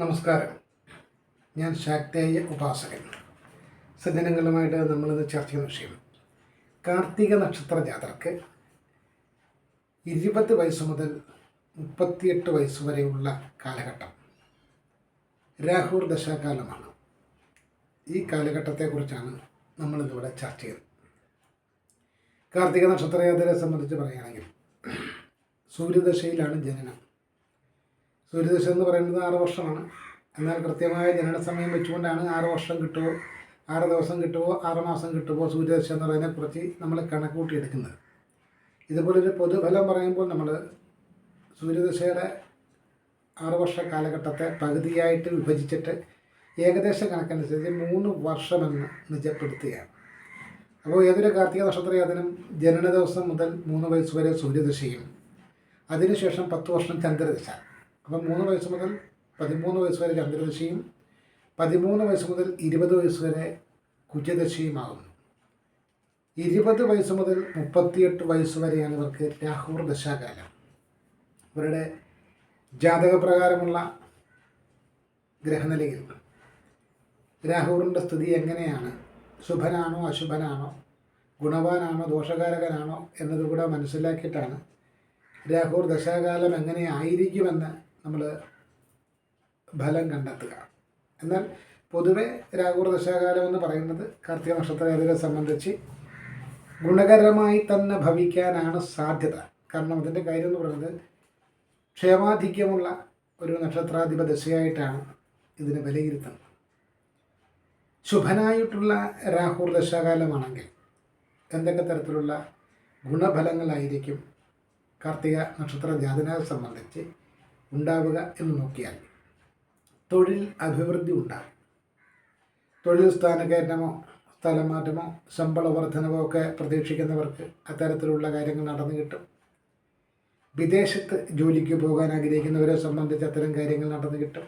നമസ്കാരം. ഞാൻ ശാക്തേയ ഉപാസകൻ. സജ്ജനങ്ങളുമായിട്ട് നമ്മളിന്ന് ചർച്ച ചെയ്യുന്ന വിഷയം കാർത്തിക നക്ഷത്ര ജാതർക്ക് ഇരുപത് വയസ്സ് മുതൽ മുപ്പത്തിയെട്ട് വയസ്സ് വരെയുള്ള കാലഘട്ടം രാഹുർ ദശാകാലമാണ്. ഈ കാലഘട്ടത്തെക്കുറിച്ചാണ് നമ്മളിന്നിവിടെ ചർച്ച ചെയ്യുന്നത്. കാർത്തിക നക്ഷത്ര ജാതരെ സംബന്ധിച്ച് പറയുകയാണെങ്കിൽ സൂര്യദശയിലാണ് ജനനം. സൂര്യദശ എന്ന് പറയുന്നത് ആറ് വർഷമാണ്. എന്നാൽ കൃത്യമായ ജനന സമയം വെച്ചുകൊണ്ടാണ് ആറ് വർഷം കിട്ടുമോ ആറ് ദിവസം കിട്ടുമോ ആറ് മാസം കിട്ടുമോ സൂര്യദശ എന്നുള്ളതിനെക്കുറിച്ച് നമ്മൾ കണക്കൂട്ടി എടുക്കുന്നത് ഇതുപോലൊരു പൊതുഫലം പറയുമ്പോൾ നമ്മൾ സൂര്യദശയുടെ ആറ് വർഷ കാലഘട്ടത്തെ പകുതിയായിട്ട് വിഭജിച്ചിട്ട് ഏകദേശ കണക്കനുസരിച്ച് മൂന്ന് വർഷമെന്ന് നിജപ്പെടുത്തുകയാണ്. അപ്പോൾ ഏതൊരു കാർത്തിക നക്ഷത്രയാതനും ജനന ദിവസം മുതൽ മൂന്ന് വയസ്സ് വരെ സൂര്യദശയും. അതിനുശേഷം പത്ത് വർഷം ചന്ദ്രദശ. അപ്പം മൂന്ന് വയസ്സ് മുതൽ പതിമൂന്ന് വയസ്സ് വരെ ചന്ദ്രദശയും പതിമൂന്ന് വയസ്സ് മുതൽ ഇരുപത് വയസ്സ് വരെ കുജദശയുമാകുന്നു. ഇരുപത് വയസ്സ് മുതൽ മുപ്പത്തിയെട്ട് വയസ്സ് വരെയാണ് ഇവർക്ക് രാഹുർ ദശാകാലം. ഇവരുടെ ജാതകപ്രകാരമുള്ള ഗ്രഹനിലയിൽ രാഹുറിന്റെ സ്ഥിതി എങ്ങനെയാണ്? ശുഭനാണോ അശുഭനാണോ? ഗുണവാനാണോ ദോഷകാരകനാണോ എന്നതുകൂടെ മനസ്സിലാക്കിയിട്ടാണ് രാഹുർ ദശാകാലം എങ്ങനെ ആയിരിക്കുമെന്ന് നമ്മൾ ഫലം കണ്ടെത്തുക. എന്നാൽ പൊതുവെ രാഹുർ ദശാകാലം എന്ന് പറയുന്നത് കാർത്തിക നക്ഷത്രകാരികളെ സംബന്ധിച്ച് ഗുണകരമായി തന്നെ ഭവിക്കാനാണ് സാധ്യത. കാരണം അതിന്റെ കാര്യം എന്ന് പറയുന്നത് ക്ഷേമാധിക്യമുള്ള ഒരു നക്ഷത്രാധിപ ദശയായിട്ടാണ് ഇതിനെ വിലയിരുത്തുന്നത്. ശുഭനായിട്ടുള്ള രാഹുർ ദശാകാലമാണെങ്കിൽ എന്തൊക്കെ തരത്തിലുള്ള ഗുണഫലങ്ങളായിരിക്കും കാർത്തിക നക്ഷത്ര ജാതനെ സംബന്ധിച്ച് ഉണ്ടാവുക എന്ന് നോക്കിയാൽ തൊഴിൽ അഭിവൃദ്ധി ഉണ്ടാകും. തൊഴിൽ സ്ഥാനക്കയറ്റമോ സ്ഥലമാറ്റമോ ശമ്പള വർധനവോ ഒക്കെ പ്രതീക്ഷിക്കുന്നവർക്ക് അത്തരത്തിലുള്ള കാര്യങ്ങൾ നടന്നു കിട്ടും. വിദേശത്ത് ജോലിക്ക് പോകാൻ ആഗ്രഹിക്കുന്നവരെ സംബന്ധിച്ച് അത്തരം കാര്യങ്ങൾ നടന്നു കിട്ടും.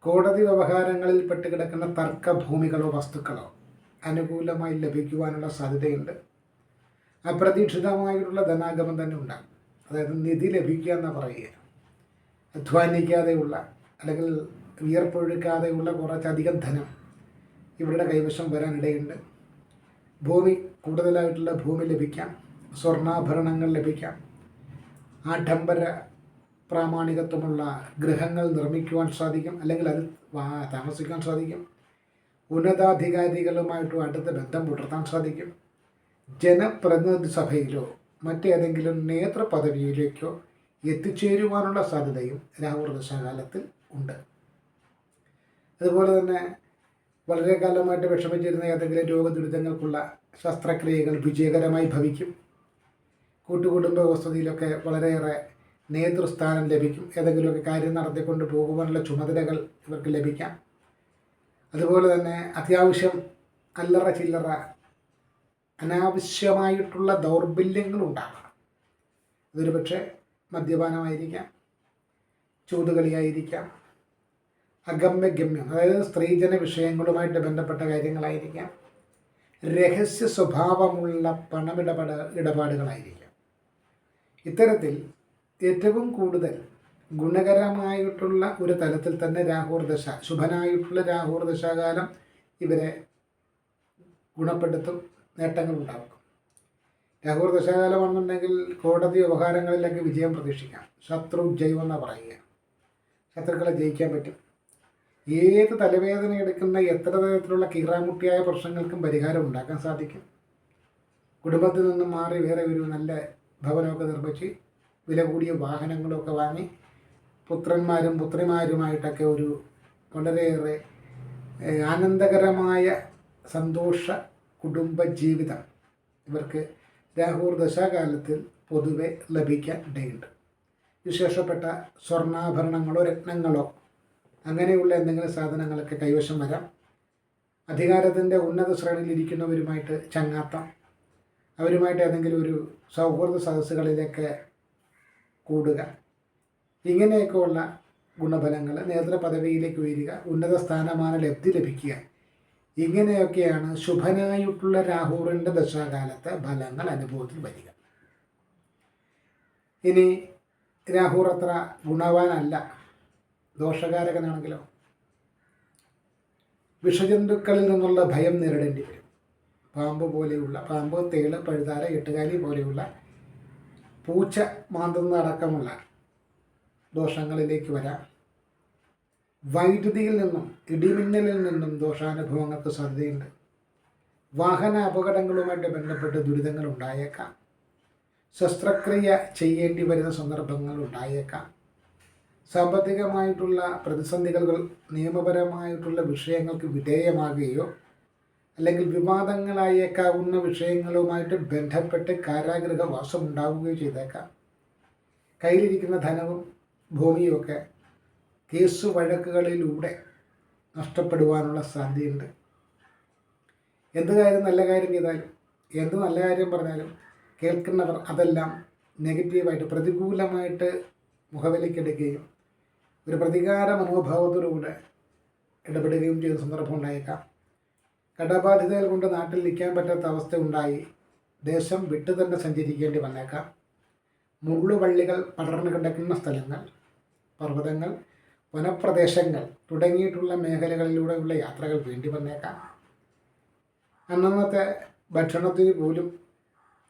കോടതി വ്യവഹാരങ്ങളിൽ പെട്ടുകിടക്കുന്ന തർക്കഭൂമികളോ വസ്തുക്കളോ അനുകൂലമായി ലഭിക്കുവാനുള്ള സാധ്യതയുണ്ട്. അപ്രതീക്ഷിതമായിട്ടുള്ള ധനാഗമം തന്നെ ഉണ്ടാകും. അതായത് നിധി ലഭിക്കുക എന്ന് പറയുക. അധ്വാനിക്കാതെയുള്ള അല്ലെങ്കിൽ വിയർപ്പൊഴുക്കാതെയുള്ള കുറച്ചധികം ധനം ഇവരുടെ കൈവശം വരാനിടയുണ്ട്. ഭൂമി കൂടുതലായിട്ടുള്ള ഭൂമി ലഭിക്കാം. സ്വർണാഭരണങ്ങൾ ലഭിക്കാം. ആഡംബര പ്രാമാണികത്വമുള്ള ഗൃഹങ്ങൾ നിർമ്മിക്കുവാൻ സാധിക്കും. അല്ലെങ്കിൽ അതിൽ വാ- താമസിക്കാൻ സാധിക്കും. ഉന്നതാധികാരികളുമായിട്ടും അടുത്ത ബന്ധം പുലർത്താൻ സാധിക്കും. ജനപ്രതിനിധി സഭയിലോ മറ്റേതെങ്കിലും നേതൃ പദവിയിലേക്കോ എത്തിച്ചേരുവാനുള്ള സാധ്യതയും രാഹുൽ ദശാകാലത്തിൽ ഉണ്ട്. അതുപോലെ തന്നെ വളരെ കാലമായിട്ട് വിഷമിച്ചിരുന്ന ഏതെങ്കിലും രോഗദുരിതങ്ങൾക്കുള്ള ശസ്ത്രക്രിയകൾ വിജയകരമായി ഭവിക്കും. കൂട്ടുകുടുംബ വസതിയിലൊക്കെ വളരെയേറെ നേതൃസ്ഥാനം ലഭിക്കും. ഏതെങ്കിലുമൊക്കെ കാര്യം നടത്തിക്കൊണ്ട് പോകുവാനുള്ള ചുമതലകൾ ഇവർക്ക് ലഭിക്കാം. അതുപോലെ തന്നെ അത്യാവശ്യം അല്ലറ ചില്ലറ അനാവശ്യമായിട്ടുള്ള ദൗർബല്യങ്ങളുണ്ടാകണം ഇതൊരു പക്ഷേ മദ്യപാനമായിരിക്കാം. ചൂതുകളിയായിരിക്കാം. അഗമ്യഗമ്യം അതായത് സ്ത്രീജന വിഷയങ്ങളുമായിട്ട് ബന്ധപ്പെട്ട കാര്യങ്ങളായിരിക്കാം. രഹസ്യ സ്വഭാവമുള്ള പണമിടപാട് ഇടപാടുകളായിരിക്കാം. ഇത്തരത്തിൽ ഏറ്റവും കൂടുതൽ ഗുണകരമായിട്ടുള്ള ഒരു തലത്തിൽ തന്നെ രാഹുർ ദശ ശുഭനായിട്ടുള്ള രാഹുർ ദശാകാലം ഇവരെ ഗുണപ്പെടുത്തും നേട്ടങ്ങളുണ്ടാക്കും. രാഹുർ ദശാകാലമാണെന്നുണ്ടെങ്കിൽ കോടതി വ്യവഹാരങ്ങളിലേക്ക് വിജയം പ്രതീക്ഷിക്കാം. ശത്രു ജൈവം എന്നാണ് പറയുക. ശത്രുക്കളെ ജയിക്കാൻ പറ്റും. ഏത് തലവേദന എടുക്കുന്ന എത്ര തരത്തിലുള്ള കീറാമുട്ടിയായ പ്രശ്നങ്ങൾക്കും പരിഹാരം ഉണ്ടാക്കാൻ സാധിക്കും. കുടുംബത്തിൽ നിന്നും മാറി വേറെ ഒരു നല്ല ഭവനമൊക്കെ നിർമ്മിച്ച് വില കൂടിയ വാഹനങ്ങളൊക്കെ വാങ്ങി പുത്രന്മാരും പുത്രിമാരുമായിട്ടൊക്കെ ഒരു വളരെയേറെ ആനന്ദകരമായ സന്തോഷ കുടുംബ ജീവിതം ഇവർക്ക് രാഹുർ ദശാകാലത്തിൽ പൊതുവെ ലഭിക്കാൻ ഇടയുണ്ട്. വിശേഷപ്പെട്ട സ്വർണാഭരണങ്ങളോ രത്നങ്ങളോ അങ്ങനെയുള്ള എന്തെങ്കിലും സാധനങ്ങളൊക്കെ കൈവശം വരാം. അധികാരത്തിന്റെ ഉന്നത ശ്രേണിയിലിരിക്കുന്നവരുമായിട്ട് ചങ്ങാത്തം അവരുമായിട്ട് ഏതെങ്കിലും ഒരു സൗഹൃദ സദസ്സുകളിലൊക്കെ കൂടുക. ഇങ്ങനെയൊക്കെയുള്ള ഗുണഫലങ്ങൾ നേതൃ പദവിയിലേക്ക് ഉയരുക ഉന്നത സ്ഥാനമാന ലബ്ധി ലഭിക്കുക. ഇങ്ങനെയൊക്കെയാണ് ശുഭനായിട്ടുള്ള രാഹുറിന്റെ ദശാകാലത്ത് ഫലങ്ങൾ അനുഭവത്തിൽ വരിക. ഇനി രാഹുർ അത്ര ഗുണവാനല്ല. ദോഷകാരകനാണെങ്കിലോ? വിഷജന്തുക്കളിൽ നിന്നുള്ള ഭയം നേരിടേണ്ടി വരും. പാമ്പ് പോലെയുള്ള പാമ്പ് തേൾ പഴുതാര എട്ടുകാലി പോലെയുള്ള പൂച്ച മാന്തുന്ന അടക്കമുള്ള ദോഷങ്ങളിലേക്ക് വരാം. വൈദ്യുതിയിൽ നിന്നും ഇടിമിന്നലിൽ നിന്നും ദോഷാനുഭവങ്ങൾക്ക് സാധ്യതയുണ്ട്. വാഹന അപകടങ്ങളുമായിട്ട് ബന്ധപ്പെട്ട് ദുരിതങ്ങൾ ഉണ്ടായേക്കാം. ശസ്ത്രക്രിയ ചെയ്യേണ്ടി വരുന്ന സന്ദർഭങ്ങൾ ഉണ്ടായേക്കാം. സാമ്പത്തികമായിട്ടുള്ള പ്രതിസന്ധികൾ നിയമപരമായിട്ടുള്ള വിഷയങ്ങൾക്ക് വിധേയമാകുകയോ അല്ലെങ്കിൽ വിവാദങ്ങളായേക്കാവുന്ന വിഷയങ്ങളുമായിട്ട് ബന്ധപ്പെട്ട് കാരാഗ്രഹവാസം ഉണ്ടാവുകയോ ചെയ്തേക്കാം. കയ്യിലിരിക്കുന്ന ധനവും ഭൂമിയും ഒക്കെ കേസ് വഴക്കുകളിലൂടെ നഷ്ടപ്പെടുവാനുള്ള സാധ്യതയുണ്ട്. എന്ത് കാര്യം നല്ല കാര്യം ചെയ്താലും എന്ത് നല്ല കാര്യം പറഞ്ഞാലും കേൾക്കുന്നവർ അതെല്ലാം നെഗറ്റീവായിട്ട് പ്രതികൂലമായിട്ട് മുഖവിലയ്ക്കെടുക്കുകയും ഒരു പ്രതികാര മനോഭാവത്തോടുകൂടെ ഇടപെടുകയും ചെയ്ത സന്ദർഭം ഉണ്ടായേക്കാം. കടബാധിതകൾ കൊണ്ട് നാട്ടിൽ നിൽക്കാൻ പറ്റാത്ത അവസ്ഥ ഉണ്ടായി. ദേശം വിട്ടു തന്നെ സഞ്ചരിക്കേണ്ടി വന്നേക്കാം. മുള്ളുവള്ളികൾ പടർന്നു കിടക്കുന്ന സ്ഥലങ്ങൾ പർവതങ്ങൾ വനപ്രദേശങ്ങൾ തുടങ്ങിയിട്ടുള്ള മേഖലകളിലൂടെയുള്ള യാത്രകൾ വേണ്ടി വന്നേക്കാം. അന്നന്നത്തെ ഭക്ഷണത്തിന് പോലും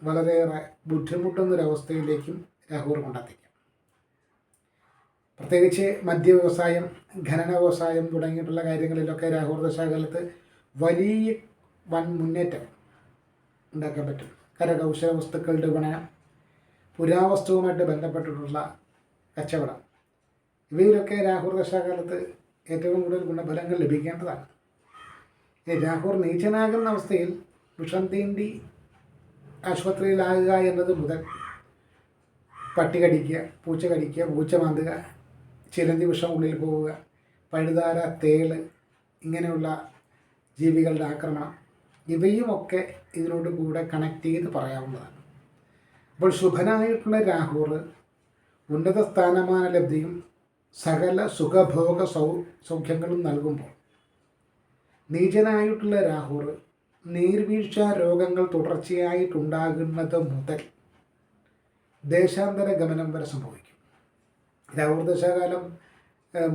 വളരെയേറെ ബുദ്ധിമുട്ടുന്നൊരവസ്ഥയിലേക്കും രാഹുർ കൊണ്ടെത്തിക്കാം. പ്രത്യേകിച്ച് മദ്യ വ്യവസായം ഖനന വ്യവസായം തുടങ്ങിയിട്ടുള്ള കാര്യങ്ങളിലൊക്കെ രാഹുർ ദശാകാലത്ത് വലിയ വൻ മുന്നേറ്റം ഉണ്ടാക്കാൻ പറ്റും. കരകൗശല വസ്തുക്കളുടെ വിപണനം പുരാവസ്തുവുമായിട്ട് ബന്ധപ്പെട്ടിട്ടുള്ള കച്ചവടം ഇവയിലൊക്കെ രാഹുർ ദശാകാലത്ത് ഏറ്റവും കൂടുതൽ ഗുണഫലങ്ങൾ ലഭിക്കേണ്ടതാണ്. രാഹുർ നീചനാകുന്ന അവസ്ഥയിൽ വിഷം തീണ്ടി ആശുപത്രിയിലാകുക എന്നത് മുതൽ പട്ടി കടിക്കുക പൂച്ച കടിക്കുക പൂച്ച മാന്തുക ചിലന്തി വിഷം ഉള്ളിൽ പോവുക പഴുതാര തേൾ ഇങ്ങനെയുള്ള ജീവികളുടെ ആക്രമണം ഇവയുമൊക്കെ ഇതിനോട് കൂടെ കണക്ട് ചെയ്ത് പറയാവുന്നതാണ്. അപ്പോൾ ശുഭനായിട്ടുള്ള രാഹുർ ഉന്നത സ്ഥാനമാന ലബ്ധിയും സകല സുഖഭോഗ സൗ സൗഖ്യങ്ങളും നൽകുമ്പോൾ നീചനായിട്ടുള്ള രാഹുർ നീർവീഴ്ച രോഗങ്ങൾ തുടർച്ചയായിട്ടുണ്ടാകുന്നത് മുതൽ ദേശാന്തര ഗമനം വരെ സംഭവിക്കും. രാഹുർ ദശാകാലം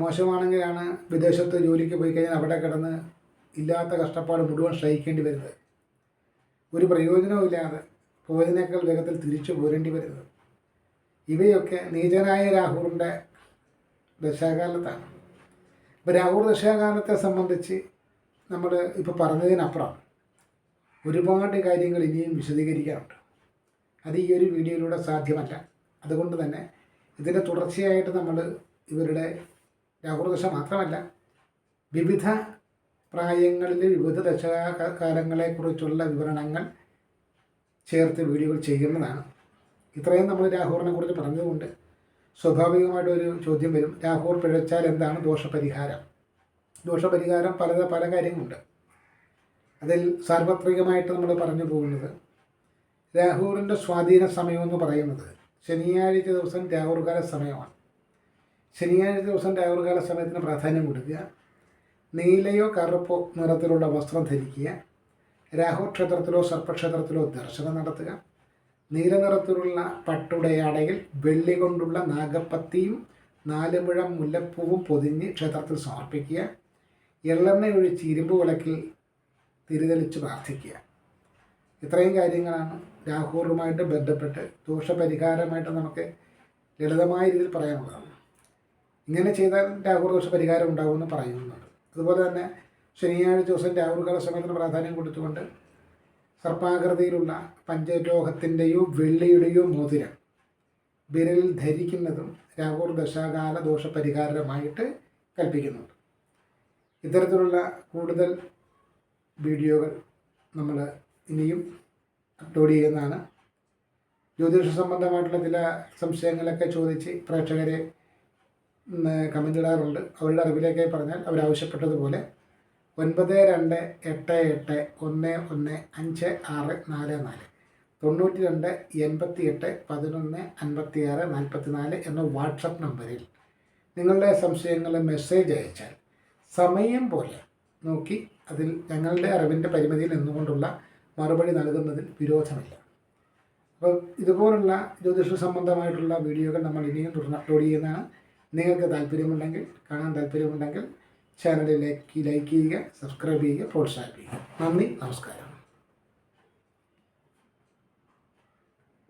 മോശമാണെങ്കിലാണ് വിദേശത്ത് ജോലിക്ക് പോയി കഴിഞ്ഞാൽ അവിടെ കിടന്ന് ഇല്ലാത്ത കഷ്ടപ്പാട് മുഴുവൻ സഹിക്കേണ്ടി വരുന്നത്. ഒരു പ്രയോജനവുമില്ലാതെ പോയതിനേക്കാൾ വേഗത്തിൽ തിരിച്ചു പോരേണ്ടി വരുന്നത്. ഇവയൊക്കെ നീചനായ രാഹുറിന്റെ ദശാകാലത്താണ്. ഇപ്പോൾ രാഹുൽ ദശാകാലത്തെ സംബന്ധിച്ച് നമ്മൾ ഇപ്പോൾ പറഞ്ഞതിനപ്പുറം ഒരുപാട് കാര്യങ്ങൾ ഇനിയും വിശദീകരിക്കാറുണ്ട് അത് ഈ ഒരു വീഡിയോയിലൂടെ സാധ്യമല്ല. അതുകൊണ്ട് തന്നെ ഇതിന്റെ തുടർച്ചയായിട്ട് നമ്മൾ ഇവരുടെ രാഹുദശ മാത്രമല്ല വിവിധ പ്രായങ്ങളിൽ വിവിധ ദശകാലങ്ങളെക്കുറിച്ചുള്ള വിവരണങ്ങൾ ചേർത്ത് വീഡിയോകൾ ചെയ്യുന്നതാണ്. ഇത്രയും നമ്മൾ രാഹുറിനെ കുറിച്ച് പറഞ്ഞതുകൊണ്ട് സ്വാഭാവികമായിട്ടൊരു ചോദ്യം വരും. രാഹുർ പിഴച്ചാൽ എന്താണ് ദോഷപരിഹാരം? ദോഷപരിഹാരം പല പല കാര്യങ്ങളുണ്ട്. അതിൽ സാർവത്രികമായിട്ട് നമ്മൾ പറഞ്ഞു പോകുന്നത് രാഹുറിന്റെ സ്വാധീന സമയമെന്ന് പറയുന്നത് ശനിയാഴ്ച ദിവസം രാഹുർകാല സമയമാണ്. ശനിയാഴ്ച ദിവസം രാഹുർകാല സമയത്തിന് പ്രാധാന്യം കൊടുക്കുക. നീലയോ കറുപ്പോ നിറത്തിലുള്ള വസ്ത്രം ധരിക്കുക. രാഹു ക്ഷേത്രത്തിലോ സർപ്പക്ഷേത്രത്തിലോ ദർശനം നടത്തുക. നീല നിറത്തിലുള്ള പട്ടുടയാടയിൽ വെള്ളി കൊണ്ടുള്ള നാഗപ്പത്തിയും നാല് മുല്ലപ്പൂവും പൊതിഞ്ഞ് ക്ഷേത്രത്തിൽ സമർപ്പിക്കുക. എള്ളെണ്ണ ഒഴിച്ച് ഇരുമ്പ് വിളക്കിൽ തിരിതെളിച്ച് പ്രാർത്ഥിക്കുക. ഇത്രയും കാര്യങ്ങളാണ് രാഹുറുമായിട്ട് ബന്ധപ്പെട്ട് ദോഷപരിഹാരമായിട്ട് നമുക്ക് ലളിതമായ രീതിയിൽ പറയാനുള്ളതാണ് ഇങ്ങനെ ചെയ്താൽ രാഹുർ ദോഷ പരിഹാരം ഉണ്ടാകുമെന്ന് പറയുന്നുണ്ട്. അതുപോലെ തന്നെ ശനിയാഴ്ച ദിവസം രാഹുൽ കാല സമയത്തിന് പ്രാധാന്യം കൊടുത്തുകൊണ്ട് സർപ്പാകൃതിയിലുള്ള പഞ്ചലോഹത്തിന്റെയോ വെള്ളിയുടെയോ മോതിരം വിരലിൽ ധരിക്കുന്നതും രാഹുർ ദശാകാല ദോഷപരിഹാരമായിട്ട് കൽപ്പിക്കുന്നുണ്ട്. ഇത്തരത്തിലുള്ള കൂടുതൽ വീഡിയോകൾ നമ്മൾ ഇനിയും അപ്ലോഡ് ചെയ്യുന്നതാണ്. ജ്യോതിഷ സംബന്ധമായിട്ടുള്ള ചില സംശയങ്ങളൊക്കെ ചോദിച്ച് പ്രേക്ഷകരെ കമന്റ് ഇടാറുണ്ട്. അവരുടെ അറിവിലേക്കായി പറഞ്ഞാൽ അവരാവശ്യപ്പെട്ടതുപോലെ ഒൻപത് രണ്ട് എട്ട് എട്ട് ഒന്ന് ഒന്ന് അഞ്ച് ആറ് നാല് നാല്. തൊണ്ണൂറ്റി രണ്ട് എൺപത്തി എട്ട് പതിനൊന്ന് അൻപത്തി ആറ് നാൽപ്പത്തി നാല് എന്ന വാട്സപ്പ് നമ്പറിൽ നിങ്ങളുടെ സംശയങ്ങൾ മെസ്സേജ് അയച്ചാൽ സമയം പോലെ നോക്കി അതിൽ ഞങ്ങളുടെ അറിവിന്റെ പരിമിതിയിൽ നിന്നുകൊണ്ടുള്ള മറുപടി നൽകുന്നതിൽ വിരോധമില്ല. അപ്പോൾ ഇതുപോലുള്ള ജ്യോതിഷ സംബന്ധമായിട്ടുള്ള വീഡിയോകൾ നമ്മൾ ഇനിയും തുടർന്ന് അപ്ലോഡ് ചെയ്യുന്നതാണ്. നിങ്ങൾക്ക് താല്പര്യമുണ്ടെങ്കിൽ കാണാൻ താല്പര്യമുണ്ടെങ്കിൽ ചാനലിലേക്ക് ലൈക്ക് ചെയ്യുക സബ്സ്ക്രൈബ് ചെയ്യുക പ്രോത്സാഹിപ്പിക്കുക. നന്ദി നമസ്കാരം.